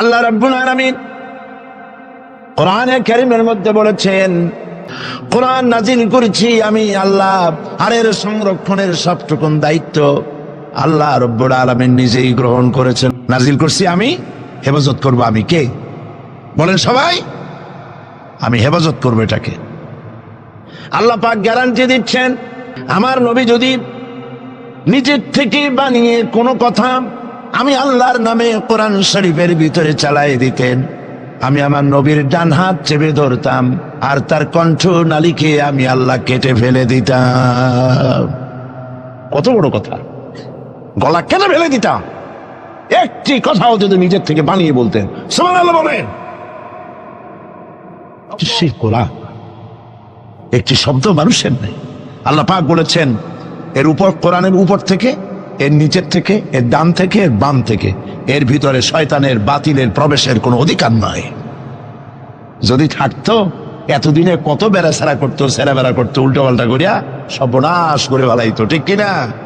আল্লাহ রাব্বুল আলামিন কোরআনে কারীমের মধ্যে বলেছেন, কোরআন নাজিল করেছি আমি আল্লাহ আর এর সংরক্ষণের সবটুকুন দায়িত্ব আল্লাহ রব্বুল আলামিন নিজেই গ্রহণ করেছেন। নাজিল করছি আমি, হেফাজত করব আমি কে? বলেন সবাই, আমি হেফাজত করব এটাকে। আল্লাহ পাক গ্যারান্টি দিচ্ছেন, আমার নবী যদি নিজের থেকে বানিয়ে কোনো কথা আমি আল্লাহর নামে কোরআন শরীফের ভিতরে চালাই দিতেন। আমি আমার নবীর ডান হাত চেপে ধরতাম, আর তার কণ্ঠ নালিকে আমি আল্লাহ কেটে ফেলে দিতাম। কত বড় কথা। গলা কেটে ফেলে দিতাম। একটি কথাও যদি নিজের থেকে বানিয়ে বলতেন। আল্লাহ বলেন। সেই কোরআন একটি শব্দ মানুষের নেই। আল্লাহ পাক বলেছেন, এর উপর কোরআনের উপর থেকে এর নিচের থেকে, এর ডান থেকে, এর বাম থেকে। এর ভিতরে শয়তানের, বাতিলের, প্রবেশের কোনো অধিকার নয় যদি থাকতো, এতদিনে কত বেড়া সেরা করতো সেরা বেড়া করতো উল্টো পাল্টা করিয়া সর্বনাশ করে ভালাইতো ঠিক কিনা?